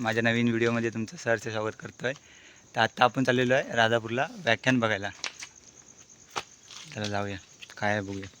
माझ्या नवीन व्हिडिओमध्ये तुमचं सरचं स्वागत करतो आहे तर आत्ता आपण चाललेलो आहे राधापूरला व्याख्यान बघायला. चला जाऊया. काय आहे बघूया.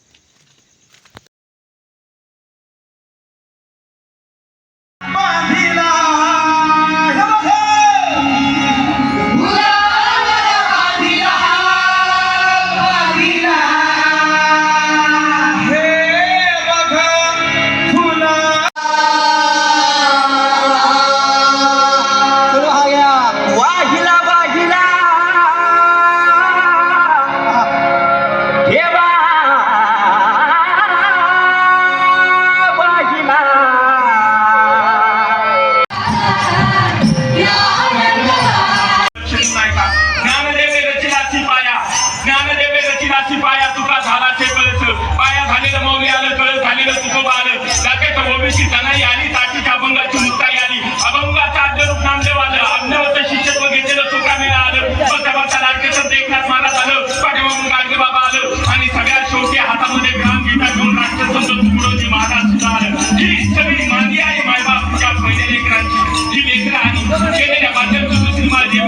ही लेकरं आणि केलेल्या माध्यमातून माझी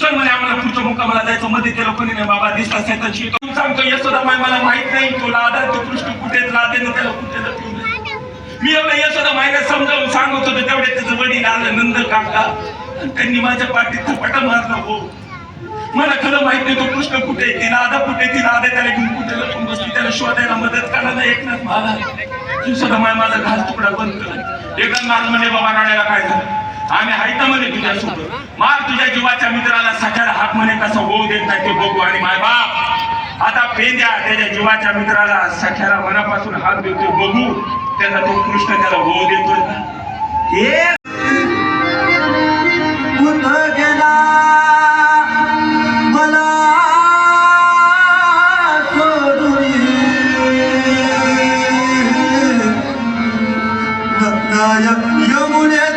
चल म्हणे आम्हाला पुढच्या मुक्कामाला जायचं मध्ये ते लोकांनी नाही बाबा दिसला सैताची सांगतो यशोदा माय मला माहीत नाही तुला आधार ते कृष्ण कुठे राहते त्याला कुठे मी एवढं यशोदा मायला समजावून सांगत होतो तेवढे त्याचं वडील आलं नंद काका. त्यांनी माझ्या पाठीत थपाटा मारला हो. मला खरं माहीत नाही तो कृष्ण कुठे आहे, ती राधा कुठे आहे, ती राधा त्याला घेऊन कुठे लपून बसली त्याला शोधायला मदत करायला एकनाथ महाराज. यशोदा माय माझा घास तुकडा बंद कर. एकदा मार म्हणे बाबा राण्याला काय झालं? आम्ही हायता म्हणे तुझ्यासोबत मार तुझ्या जीवाच्या मित्राला सख्याला हात म्हणे कसा होऊ देत नाही ते बघू आणि माय बाप. आता पेंद्या त्याच्या जीवाच्या मित्राला सख्याला मनापासून हात देतो बघू त्याचा तो कृष्ण त्याला होऊ देतोय dünyaya Yamune